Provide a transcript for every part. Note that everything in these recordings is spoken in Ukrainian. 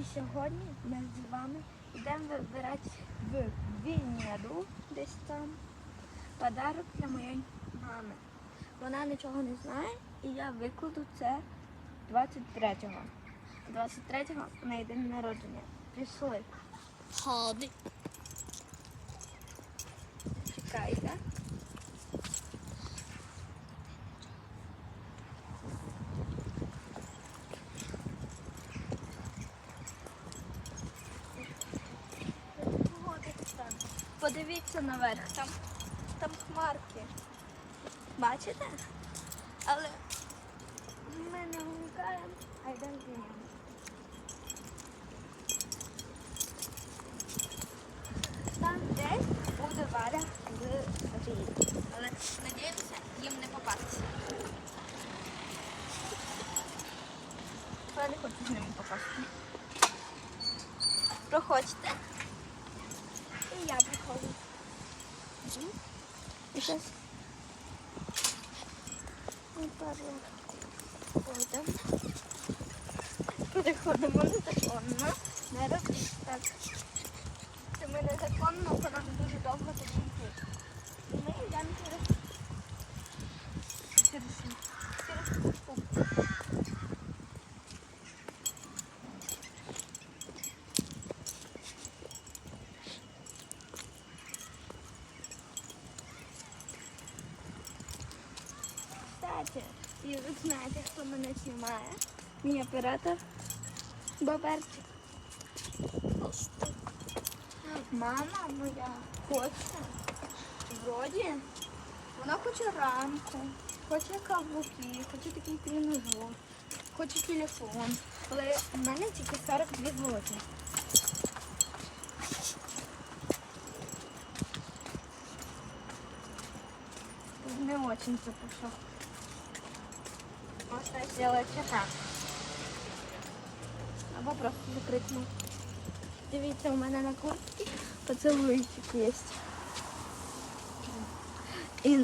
І сьогодні ми з вами йдемо вибирати в Венеру десь там подарок для моєї мами. Вона нічого не знає, і я викладу це 23-го. 23-го на день народження. Пішли. Ходи. Подивіться наверх, там, там хмарки. Бачите? Але ми не вмикаємо, а йдемо знімаємо. Там десь буде Валя з Софією. Але надіємося їм не попастися. Я не хочу з ними попасти. Проходьте. І я проходжу. І зараз. Переходимо. Переходимо незаконно. Не робіть так. Це ми незаконно, бо нам дуже довго тут йти. Ми йдемо мене знімає? Мій оператор Баберчик. Мама моя хоче. Вроді. Вона хоче рамку, хоче каблуки, хоче такий тренажер, хоче телефон. Але в мене тільки 42 злоті. Не очень пішов. Зробити так. Або просто закрити. Дивіться, у мене на куртці поцілуйчик є. І.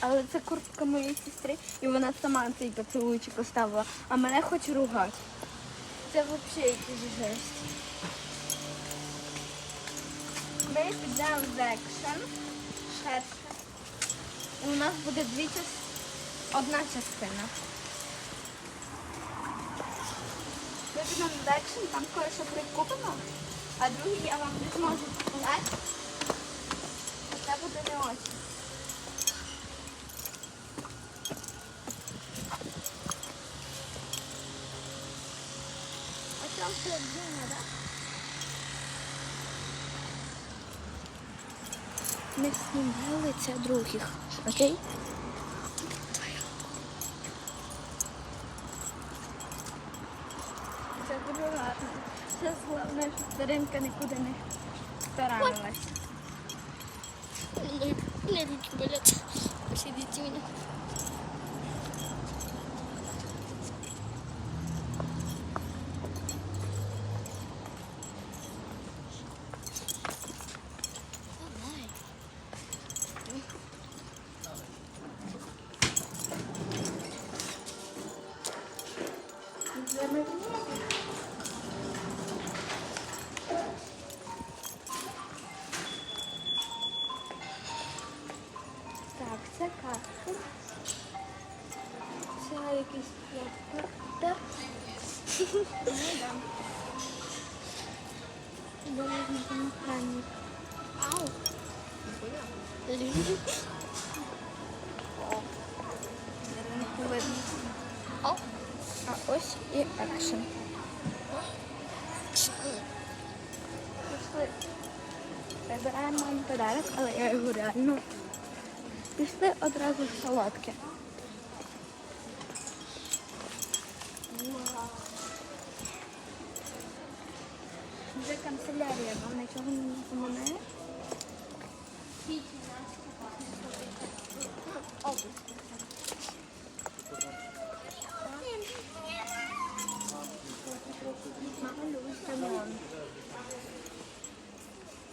Але це куртка моєї сестри, і вона сама цей поцілуйчик поставила, а мене хоче ругати. Це взагалі якийсь жесть. Ми підемо в екшен, шершка. І у нас буде дві час... одна частина. Ми підемо в там кое-що прикуплено, а другий я вам не зможу показати. Це буде не. А там все длинно, да? Ми знімали це других, окей? Це дуже гарно. Це головне, щоб старинка нікуди не у меня руки болят. Посидите меня. Так, це якийсь пластик. Да. Дорожній механік. Ау. О. А ось і екшен. Вибираємо подарок, але я його реально. Пішли одразу в. Вау. Вже канцелярія, вам нічого не напоминає? О, Мама любить лимон.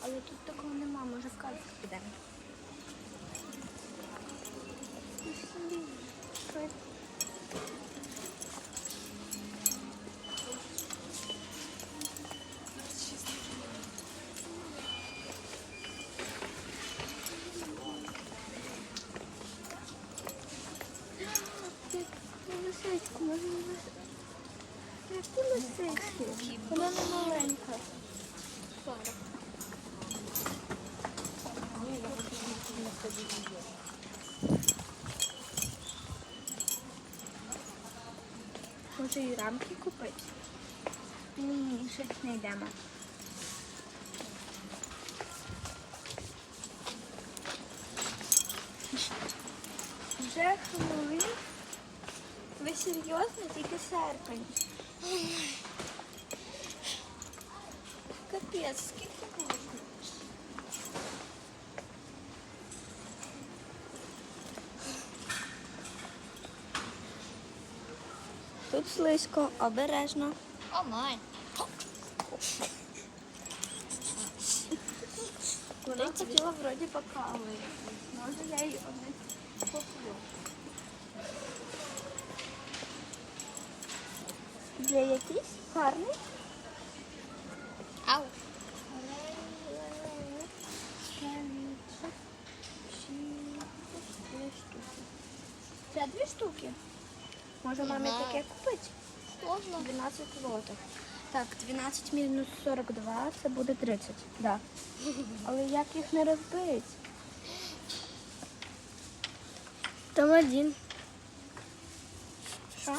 Але тут такого нема, може в кальку підемо. Які лисички? Вона не маленька. Може і рамки купити? Ні, ще не йдемо. Вже Хеллоуін? Ви серйозно? Тільки серпень. Капець, скільки можна? Тут слизько, обережно. О май. Вона хотіла вроді покавити. Може я її одне куплю. Є якийсь гарний? Ау. Це дві штуки. Може мамі таке купити? Можна. 12 злотих. Так, 12 мінус 42 це буде 30. Да. Але як їх не розбити? Там один. Що?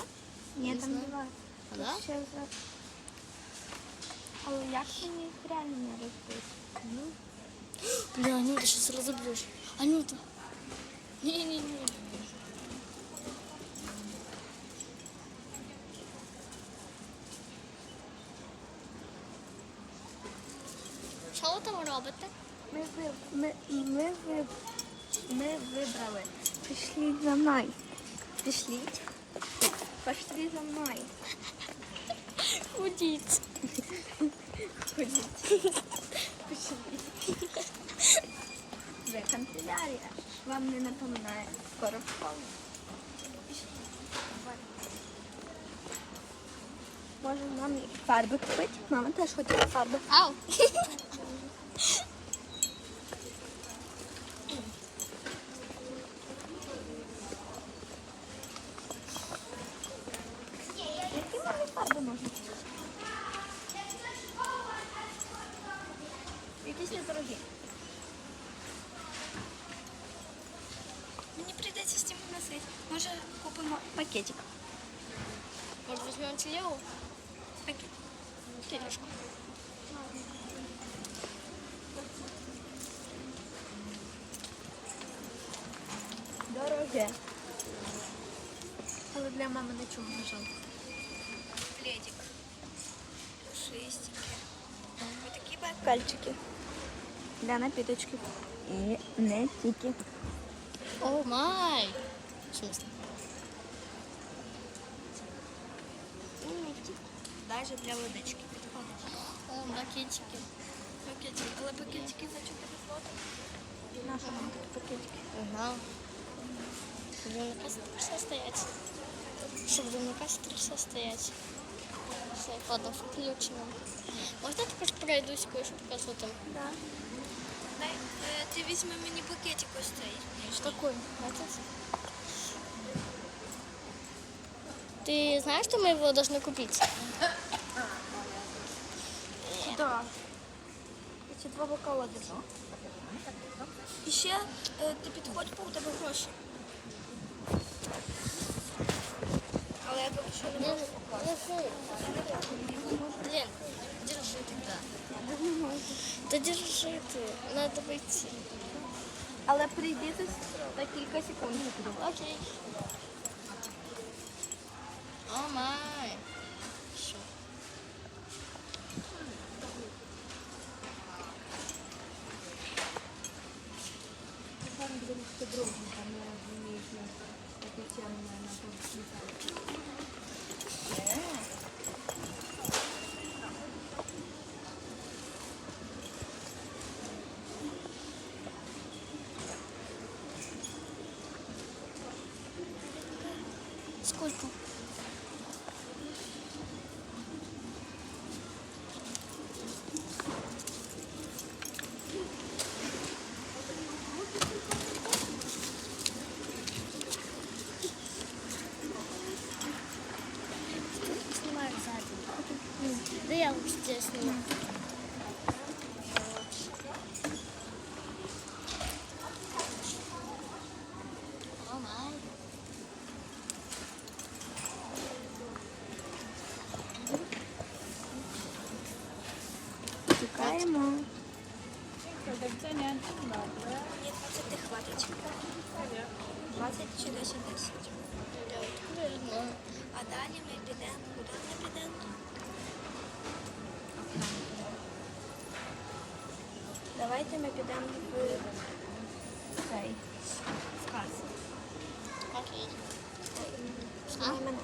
Ні, там два. А, Тут да? ще за... Але як мені їх реально не розбити? Ну, Бля, Анюта, сейчас разобьешь. Анюта. Не-не-не. Що ви там робите? ми, ви, ми, ми, ви, ми вибрали. Пішліть за мною. Пішліть. Пішли за мною. Ходіть. Ходіть. Ви канцелярія. Вам не напоминає. Скоро школу. Може мамі фарби купити? Мама теж хотіла фарби. Ау. пакетик. Может, возьмем телегу? Пакет. Тележку. Дороге. Але для мами нічого не жалко. Пледик. Пушистики. Ось такі бакальчики. Для напіточків. І не тільки. О май. В смысле? Навіть для водички підходить. О, пакетики. Пакетики. Але пакетики за 4 злоти. Наша нам такі пакетики. Ага. Будем на кассе три стоять. Что, будем на кассе три стоять? С айпадом включенным. Можно я також пройдусь, кое-что покажу там? Да. Дай, е, ти візьми мені пакетик ось цей. Какой? Этот? Ты знаешь, что мы его должны купить? Да. Ці два бокала держу. І ще е, ти підходь, бо у тебе гроші. Але я поки що не можу покласти. Блин, держи тогда. Да держи ты, надо пойти. Але прийди за за кілька секунд. Окей. О май. Сколько? я чесно. Чекаємо. Ні, 20 хватить. 20 чи 10 10. А далі ми підемо. Куди ми підемо? Давайте ми підемо в цей касу. Окей. Знімемо